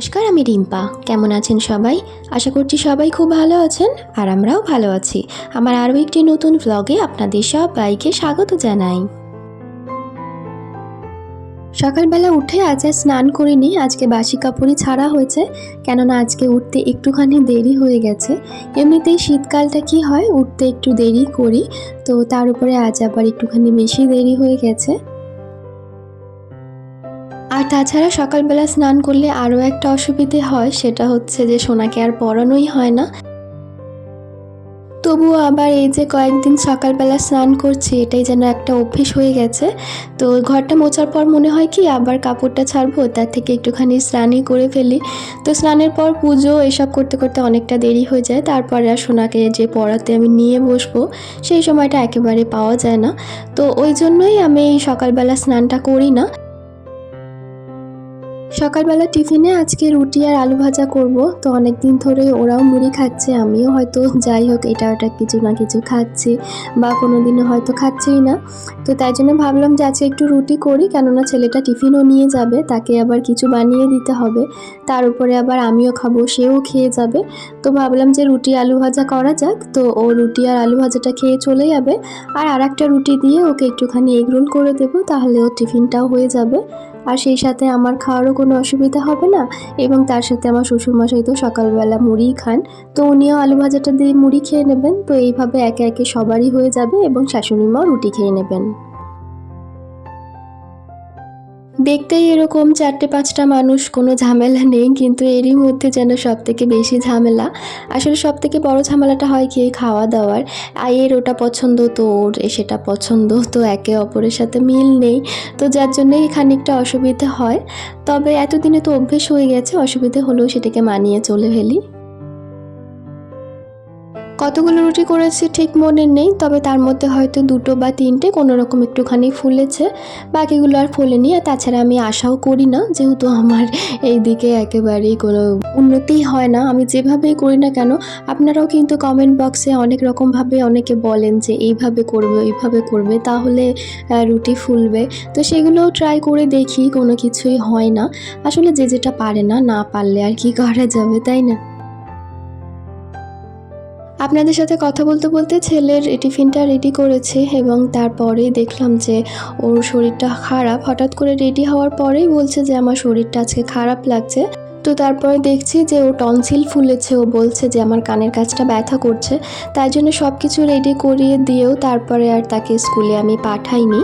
নমস্কার, আমি রিম্পা। কেমন আছেন সবাই? আশা করছি সবাই খুব ভালো আছেন আর আমরাও ভালো আছি। আমার আরও একটি নতুন ভ্লগে আপনাদের সবাইকে স্বাগত জানাই। সকালবেলা উঠে আজ আর স্নান করিনি, আজকে বাসি কাপড়ই ছাড়া হয়েছে, কেননা আজকে উঠতে একটুখানি দেরি হয়ে গেছে। এমনিতেই শীতকালটা কি হয়, উঠতে একটু দেরি করি, তো তার উপরে আজ আবার একটুখানি বেশি দেরি হয়ে গেছে। তাছাড়া সকালবেলা স্নান করলে আরও একটা অসুবিধে হয়, সেটা হচ্ছে যে সোনাকে আর পরানোই হয় না। তবুও আবার এই যে কয়েকদিন সকালবেলা স্নান করছি, এটাই যেন একটা অভ্যেস হয়ে গেছে। তো ঘরটা মোছার পর মনে হয় কি, আবার কাপড়টা ছাড়বো, তার থেকে একটুখানি স্নানই করে ফেলি। তো স্নানের পর পুজো এসব করতে করতে অনেকটা দেরি হয়ে যায়, তারপরে আর সোনাকে যে পড়াতে আমি নিয়ে বসবো, সেই সময়টা একেবারে পাওয়া যায় না। তো ওই জন্যই আমি সকালবেলা স্নানটা করি না। সকালবেলা টিফিনে আজকে রুটি আর আলু ভাজা করব। তো অনেক দিন ধরে ওরাও মুড়ি খাচ্ছে, আমিও হয়তো যাই হোক, এটা ওটা কিছু না কিছু খাচ্ছি বা কোনো দিনও হয়তো খাচ্ছেই না। তো তাই জন্য ভাবলাম যে আজকে একটু রুটি করি, কেননা ছেলেটা টিফিনও নিয়ে যাবে, তাকে আবার কিছু বানিয়ে দিতে হবে। তার উপরে আবার আমিও খাব, সেও খেয়ে যাবে। তো ভাবলাম যে রুটি আলু ভাজা করা যাক, তো ও রুটি আর আলু ভাজাটা খেয়ে চলে যাবে। আর আর একটা রুটি দিয়ে ওকে একটুখানি এগরোল করে দেবো, তাহলে ওর টিফিনটাও হয়ে যাবে। আর সেই সাথে আমার খাওয়ারও কোনো অসুবিধা হবে না এবং তার সাথে আমার শ্বশুরমশাই তো সকালবেলা মুড়িই খান, তো উনিও আলু ভাজাটা দিয়ে মুড়ি খেয়ে নেবেন। তো এইভাবে একে একে সবারই হয়ে যাবে এবং শাশুড়ি মা রুটি খেয়ে নেবেন। দেখতেই এরকম চারটে পাঁচটা মানুষ, কোনো ঝামেলা নেই, কিন্তু এরই মধ্যে যেন সব থেকে বেশি ঝামেলা। আসলে সব থেকে বড় ঝামেলাটা হয় কি খাওয়া দাওয়ার। আয়ের ওটা পছন্দ তো ওর সেটা পছন্দ, তো একে অপরের সাথে মিল নেই, তো যার জন্যই খানিকটা অসুবিধে হয়। তবে এতদিনে তো অভ্যেস হয়ে গেছে, অসুবিধে হলেও সেটাকে মানিয়ে চলে ফেলি। কতগুলো রুটি করেছি ঠিক মনে নেই, তবে তার মধ্যে হয়তো দুটো বা তিনটে কোনো রকম একটুখানি ফুলেছে। বাকিগুলো আর ফোলেনি, আর তাছাড়া আমি আশাও করি না, যেহেতু আমার এই দিকে একেবারেই কোনো উন্নতি হয় না। আমি যেভাবেই করি না কেন, আপনারাও কিন্তু কমেন্ট বক্সে অনেক রকমভাবে অনেকে বলেন যে, এইভাবে করবে এইভাবে করবে, তাহলে রুটি ফুলবে। তো সেগুলোও ট্রাই করে দেখি, কোনো কিছুই হয় না। আসলে যে যেটা পারে না না পারলে আর কি করা যাবে, তাই না? আপনাদের সাথে কথা বলতে বলতে ছেলের টিফিনটা রেডি করেছি এবং তারপরে দেখলাম যে ওর শরীরটা খারাপ। হঠাৎ করে রেডি হওয়ার পরেই বলছে যে আমার শরীরটা আজকে খারাপ লাগছে। তো তারপরে দেখছি যে ও টনসিল ফুলেছে। ও বলছে যে আমার কানের কাছটা ব্যথা করছে। তাই জন্য সব কিছু রেডি করিয়ে দিয়েও তারপরে আর তাকে স্কুলে আমি পাঠাইনি।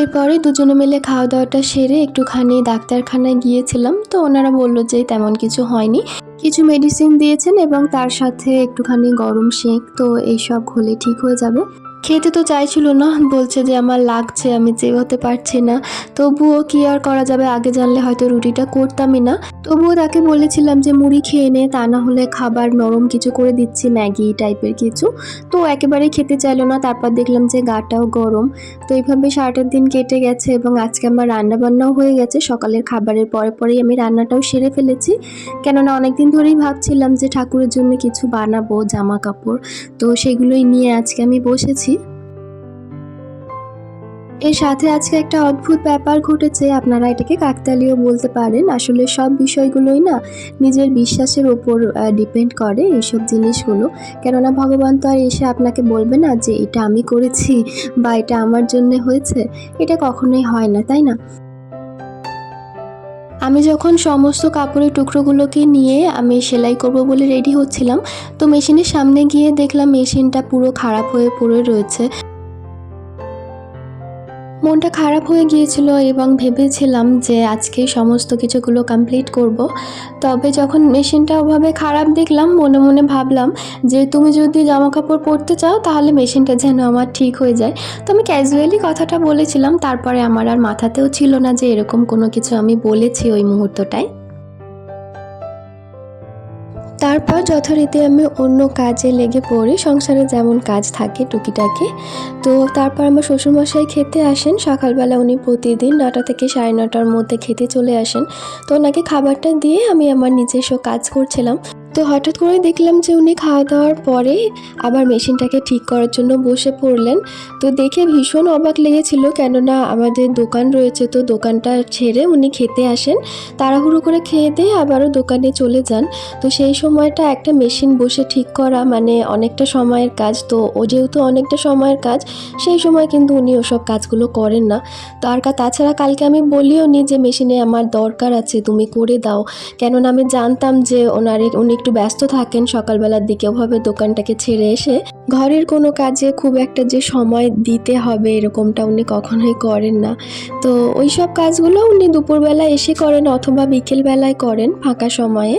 এরপরে দুজনে মিলে খাওয়া দাওয়াটা সেরে একটুখানি ডাক্তারখানায় গিয়েছিলাম। তো ওনারা বলল যে তেমন কিছু হয়নি। কিছু মেডিসিন দিয়েছেন এবং তার সাথে একটুখানি গরম শেক তো এইসব হলে ঠিক হয়ে যাবে। খেতে তো চাইছিল না, বলছে যে আমার লাগছে, আমি চেয়ে পারছি না। তবুও কি আর করা যাবে, আগে জানলে হয়তো রুটিটা করতামই না। তবুও তাকে বলেছিলাম যে মুড়ি খেয়ে নে, তা না হলে খাবার নরম কিছু করে দিচ্ছি, ম্যাগি টাইপের কিছু। তো একেবারেই খেতে চাইলো না, তারপর দেখলাম যে গাটাও গরম। তো এইভাবে সারাটার দিন কেটে গেছে এবং আজকে আমার রান্না বান্নাও হয়ে গেছে, সকালের খাবারের পরে পরেই আমি রান্নাটাও সেরে ফেলেছি। কেননা অনেকদিন ধরেই ভাবছিলাম যে ঠাকুরের জন্য কিছু বানাবো, জামা কাপড়। তো সেগুলোই নিয়ে আজকে আমি বসেছি। এর সাথে আজকে একটা অদ্ভুত ব্যাপার ঘটেছে। আপনারা এটাকে কাকতালীয় বলতে পারেন। আসলে সব বিষয়গুলোই না নিজের বিশ্বাসের ওপর ডিপেন্ড করে এইসব জিনিসগুলো। কেননা ভগবান তো আর এসে আপনাকে বলবে না যে এটা আমি করেছি বা এটা আমার জন্য হয়েছে। এটা কখনোই হয় না, তাই না? আমি যখন সমস্ত কাপড়ের টুকরোগুলোকে নিয়ে আমি সেলাই করব বলে রেডি হচ্ছিলাম, তো মেশিনের সামনে গিয়ে দেখলাম মেশিনটা পুরো খারাপ হয়ে পড়ে রয়েছে। মনটা খারাপ হয়ে গিয়েছিল এবং ভেবেছিলাম যে আজকে সমস্ত কিছুগুলো কমপ্লিট করব। তবে যখন মেশিনটা ওভাবে খারাপ দেখলাম, মনে মনে ভাবলাম যে তুমি যদি জামা কাপড় পরতে চাও, তাহলে মেশিনটা যেন আমার ঠিক হয়ে যায়। তো আমি ক্যাজুয়ালি কথাটা বলেছিলাম, তারপরে আমার আর মাথাতেও ছিল না যে এরকম কোনো কিছু আমি বলেছি ওই মুহূর্তটায়। তারপর যথারীতি আমি অন্য কাজে লেগে পড়ি। সংসারে যেমন কাজ থাকে, টুকিটাকি। তো তারপর আমার শ্বশুরমশাই খেতে আসেন। সকালবেলা উনি প্রতিদিন নটা থেকে সাড়ে নটার মধ্যে খেতে চলে আসেন। তো ওনাকে খাবারটা দিয়ে আমি আমার নিজস্ব কাজ করছিলাম। তো হঠাৎ করে দেখলাম যে উনি খাওয়া দাওয়ার পরে আবার মেশিনটাকে ঠিক করার জন্য বসে পড়লেন। তো দেখে ভীষণ অবাক লেগেছিল কেননা আমাদের দোকান রয়েছে, তো দোকানটা ছেড়ে উনি খেতে আসেন। তাড়াহুড়ো করে খেয়ে দিয়ে আবারও দোকানে চলে যান। তো সেই সময়টা একটা মেশিন বসে ঠিক করা মানে অনেকটা সময়ের কাজ। তো ও যেহেতু অনেকটা সময়ের কাজ, সেই সময় কিন্তু উনি ওসব কাজগুলো করেন না। তো আর তাছাড়া কালকে আমি বলিও নি যে মেশিনে আমার দরকার আছে, তুমি করে দাও। কেননা আমি জানতাম যে ওনার, উনি একটু ব্যস্ত থাকেন, সকালবেলার দিকে ওভাবে দোকানটাকে ছেড়ে এসে ঘরের কোনো কাজে খুব একটা যে সময় দিতে হবে এরকমটা উনি কখনোই করেন না। তো ওই সব কাজগুলো উনি দুপুরবেলা এসে করেন অথবা বিকেলবেলায় করেন ফাঁকা সময়ে।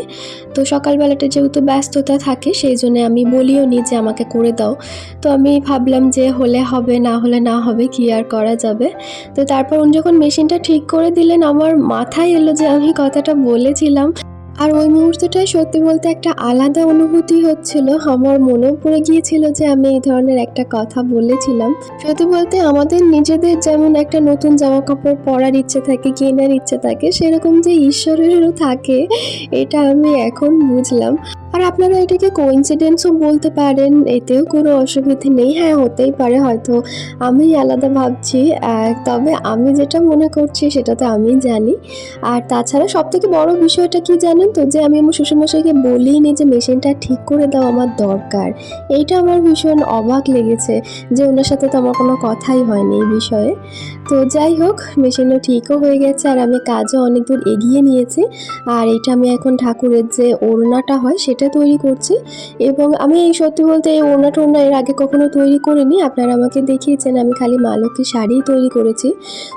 তো সকালবেলাটা যেহেতু ব্যস্ততা থাকে, সেই জন্য আমি বলিও নি যে আমাকে করে দাও। তো আমি ভাবলাম যে হলে হবে, না হলে না হবে, কি আর করা যাবে? তো তারপর উনি যখন মেশিনটা ঠিক করে দিলেন, আমার মাথায় এলো যে আমি কথাটা বলেছিলাম। আর ওই মুহূর্তটায় সত্যি বলতে একটা আলাদা অনুভূতি হচ্ছিল। আমার মনেও পড়ে গিয়েছিল যে আমি এই ধরনের একটা কথা বলেছিলাম। সত্যি বলতে আমাদের নিজেদের যেমন একটা নতুন জামা কাপড় পরার ইচ্ছে থাকে, কেনার ইচ্ছে থাকে, সেরকম যে ঈশ্বরেরও থাকে, এটা আমি এখন বুঝলাম। আর আপনারা এটাকে কোইন্সিডেন্সও বলতে পারেন, এতেও কোনো অসুবিধে নেই। হ্যাঁ হতেই পারে হয়তো। আমি আলাদা ভাবছি তবে আমি যেটা মনে করছি সেটা তো আমি জানি। আর তাছাড়া সব থেকে বড় বিষয়টা কি জানেন তো? যে আমি আমার শ্বশুরমশাইকে বলিনি যে মেশিনটা ঠিক করে দাও, আমার দরকার। এইটা আমার ভীষণ অবাক লেগেছে যে ওনার সাথে তো আমার কোনো কথাই হয়নি এই বিষয়ে। তো যাই হোক মেশিনও ঠিকও হয়ে গেছে আর আমি কাজও অনেক দূর এগিয়ে নিয়েছি। আর এটা আমি এখন ঠাকুরের যে ওড়নাটা হয়, সেটা তৈরি করছি। এবং আমি এই সত্যি বলতে এই ওড়না টোড়না এর আগে কখনো তৈরি করিনি। আপনারা আমাকে দেখিয়েছেন, আমি খালি মা লক্ষ্মী শাড়িই তৈরি করেছি।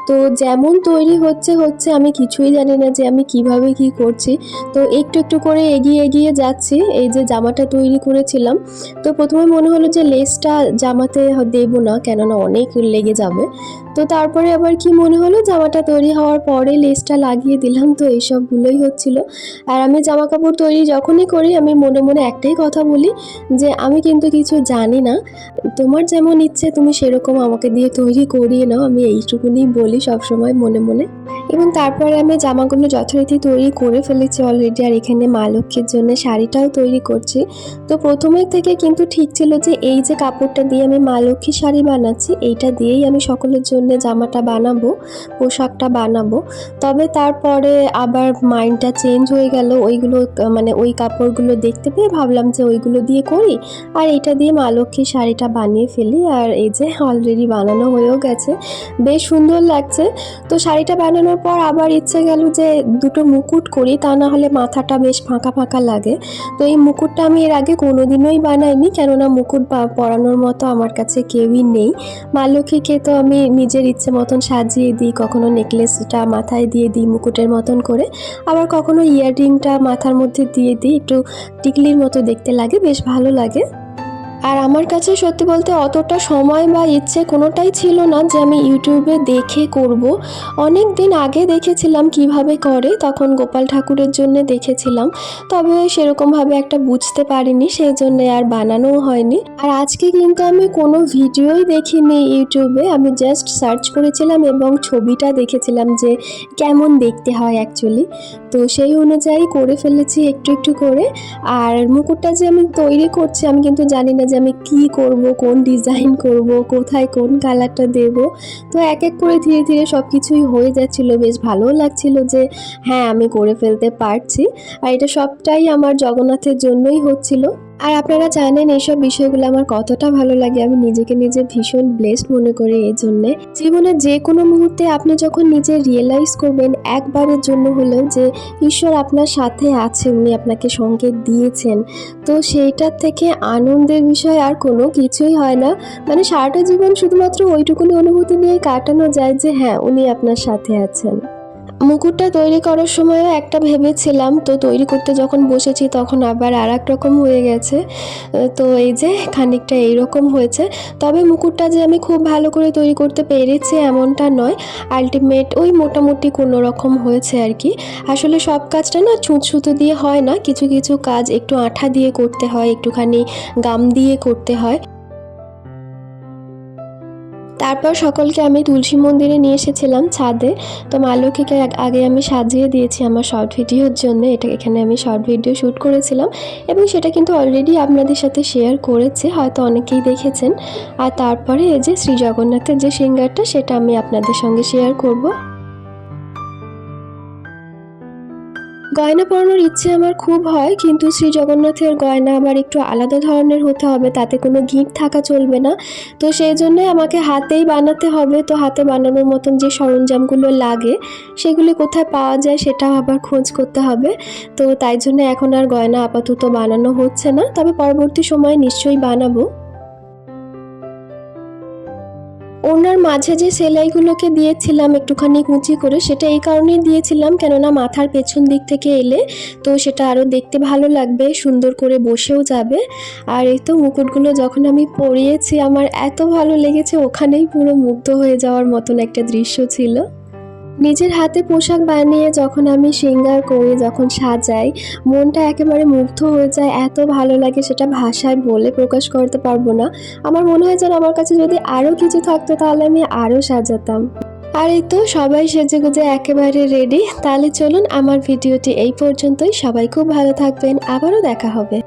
তো যেমন তৈরি হচ্ছে হচ্ছে আমি কিছুই জানি না যে আমি কীভাবে কি করছি। তো একটু একটু করে এগিয়ে এগিয়ে যাচ্ছি, এই যে জামাটা তৈরি করেছিলাম। তো প্রথমে মনে হলো যে লেসটা জামাতে দেবো না, কেননা অনেক লেগে যাবে। তো তারপরে আবার কি মনে হলো? জামাটা তৈরি হওয়ার পরে লেসটা লাগিয়ে দিলাম তো এইসবগুলোই হচ্ছিল। আর আমি জামা কাপড় তৈরি যখনই করি, আমি মনে মনে একটাই কথা বলি যে, আমি কিন্তু কিছু জানি না। তোমার যেমন ইচ্ছে, তুমি সেরকম আমাকে দিয়ে তৈরি করিয়ে নাও। আমি এইটুকুনি বলি সবসময় মনে মনে। এবং তারপরে আমি জামাগুলো যথারীতি তৈরি করে ফেলেছি অলরেডি আর এখানে মা লক্ষ্মীর জন্য শাড়িটাও তৈরি করছি। তো প্রথমের থেকে কিন্তু ঠিক ছিল যে এই যে কাপড়টা দিয়ে আমি মা লক্ষ্মীর শাড়ি বানাচ্ছি, এইটা দিয়েই আমি সকলের জন্য জামাটা বানাবো, পোশাকটা বানাবো। তবে তারপরে আবার মাইন্ডটা চেঞ্জ হয়ে গেল, ওইগুলো মানে ওই কাপড়গুলো দেখতে পেয়ে ভাবলাম যে ওইগুলো দিয়ে করি, আর এটা দিয়ে মা লক্ষ্মীর শাড়িটা বানিয়ে ফেলি, আর এই যে অলরেডি বানানো হয়েও গেছে। বেশ সুন্দর লাগছে। তো শাড়িটা বানানোর পর আবার ইচ্ছে গেল যে দুটো মুকুট করি, তা না হলে মাথাটা বেশ ফাঁকা ফাঁকা লাগে। তো এই মুকুটটা আমি এর আগে কোনোদিনই বানাইনি, কেননা মুকুট পরানোর মতো আমার কাছে কেউই নেই। মা লক্ষ্মীকে তো আমি নিজের ইচ্ছে মতন সাজিয়ে দিই, কখনো নেকলেসটা মাথায় দিয়ে দিই মুকুটের মতন করে। আবার কখনো ইয়াররিংটা মাথার মধ্যে দিয়ে দিই, একটু টিকলির মতো দেখতে লাগে, বেশ ভালো লাগে। আর আমার কাছে সত্যি বলতে অতটা সময় বা ইচ্ছে কোনোটাই ছিল না যে আমি ইউটিউবে দেখে করব। অনেক দিন আগে দেখেছিলাম কীভাবে করে, তখন গোপাল ঠাকুরের জন্য দেখেছিলাম। তবে সেরকমভাবে একটা বুঝতে পারিনি, সেই জন্য আর বানানোও হয়নি। আর আজকে কিন্তু আমি কোনো ভিডিওই দেখিনি ইউটিউবে। আমি জাস্ট সার্চ করেছিলাম এবং ছবিটা দেখেছিলাম যে কেমন দেখতে হয় অ্যাকচুয়ালি তো সেই অনুযায়ী করে ফেলেছি একটু একটু করে। আর মুকুটটা যে আমি তৈরি করছি, আমি কিন্তু জানি না যে আমি কি করব, কোন ডিজাইন করব, কোথায় কোন কালারটা দেব। তো এক এক করে ধীরে ধীরে সব কিছুই হয়ে যাচ্ছিল। বেশ ভালোও লাগছিল যে হ্যাঁ আমি করে ফেলতে পারছি। আর এটা সবটাই আমার জগন্নাথের জন্যই হচ্ছিল। আর আপনারা জানেন এইসব বিষয়গুলো আমার কতটা ভালো লাগে। আমি নিজেকে নিজে ভীষণ ব্লেসড মনে করি এই জন্যে। জীবনে যে কোনো মুহূর্তে আপনি যখন নিজে রিয়েলাইজ করবেন একবারের জন্য হলেও যে, ঈশ্বর আপনার সাথে আছে, উনি আপনাকে সংকেত দিয়েছেন। তো সেইটার থেকে আনন্দের বিষয় আর কোনো কিছুই হয় না। মানে সারাটা জীবন শুধুমাত্র ওইটুকুনি অনুভূতি নিয়ে কাটানো যায় যে হ্যাঁ উনি আপনার সাথে আছেন। মুকুটটা তৈরি করার সময়ও একটা ভেবেছিলাম, তো তৈরি করতে যখন বসেছি তখন আবার আর রকম হয়ে গেছে। তো এই যে খানিকটা এইরকম হয়েছে। তবে মুকুটটা যে আমি খুব ভালো করে তৈরি করতে পেরেছি এমনটা নয়। আলটিমেট ওই মোটামুটি কোনো রকম হয়েছে আর কি। আসলে সব কাজটা না ছুঁচ সুতো দিয়ে হয় না, কিছু কিছু কাজ একটু আঠা দিয়ে করতে হয়, একটুখানি গাম দিয়ে করতে হয়। তারপর সকলকে আমি তুলসী মন্দিরে নিয়ে এসেছিলাম ছাদে। তো মা লক্ষ্মীকে আগ- আমি সাজিয়ে দিয়েছি আমার শর্ট ভিডিওর জন্য। এটা এখানে আমি শর্ট ভিডিও শ্যুট করেছিলাম এবং সেটা কিন্তু অলরেডি আপনাদের সাথে শেয়ার করেছে, হয়তো অনেকেই দেখেছেন। আর তারপরে এই যে শ্রী জগন্নাথের যে সিঙ্গারটা, সেটা আমি আপনাদের সঙ্গে শেয়ার করব। গয়না পরানোর ইচ্ছে আমার খুব হয়, কিন্তু শ্রী জগন্নাথের গয়না আবার একটু আলাদা ধরনের হতে হবে, তাতে কোনো গিঁট থাকা চলবে না। তো সেই জন্যই আমাকে হাতেই বানাতে হবে, তো হাতে বানানোর মতন যে সরঞ্জামগুলো লাগে, সেগুলি কোথায় পাওয়া যায় সেটাও আবার খোঁজ করতে হবে। তো তাই জন্য এখন আর গয়না আপাতত বানানো হচ্ছে না, তবে পরবর্তী সময়ে নিশ্চয়ই বানাবো। ওনার মাঝে যে সেলাইগুলোকে দিয়েছিলাম একটুখানি কুচি করে, সেটা এই কারণেই দিয়েছিলাম, কেননা মাথার পেছন দিক থেকে এলে তো সেটা আরও দেখতে ভালো লাগবে, সুন্দর করে বসেও যাবে। আর এই তো মুকুটগুলো যখন আমি পরিয়েছি, আমার এত ভালো লেগেছে, ওখানেই পুরো মুগ্ধ হয়ে যাওয়ার মতন একটা দৃশ্য ছিল। নিজের হাতে পোশাক বানিয়ে যখন আমি সিঙ্গার করি, যখন সাজাই, মনটা একেবারে মুগ্ধ হয়ে যায়, এত ভালো লাগে সেটা ভাষায় বলে প্রকাশ করতে পারব না। আমার মনে হয় যেন আমার কাছে যদি আরও কিছু থাকতো, তাহলে আমি আরও সাজাতাম। আর এই তো সবাই সেজে গুজে একেবারে রেডি তাহলে চলুন আমার ভিডিওটি এই পর্যন্তই। সবাই খুব ভালো থাকবেন, আবারও দেখা হবে।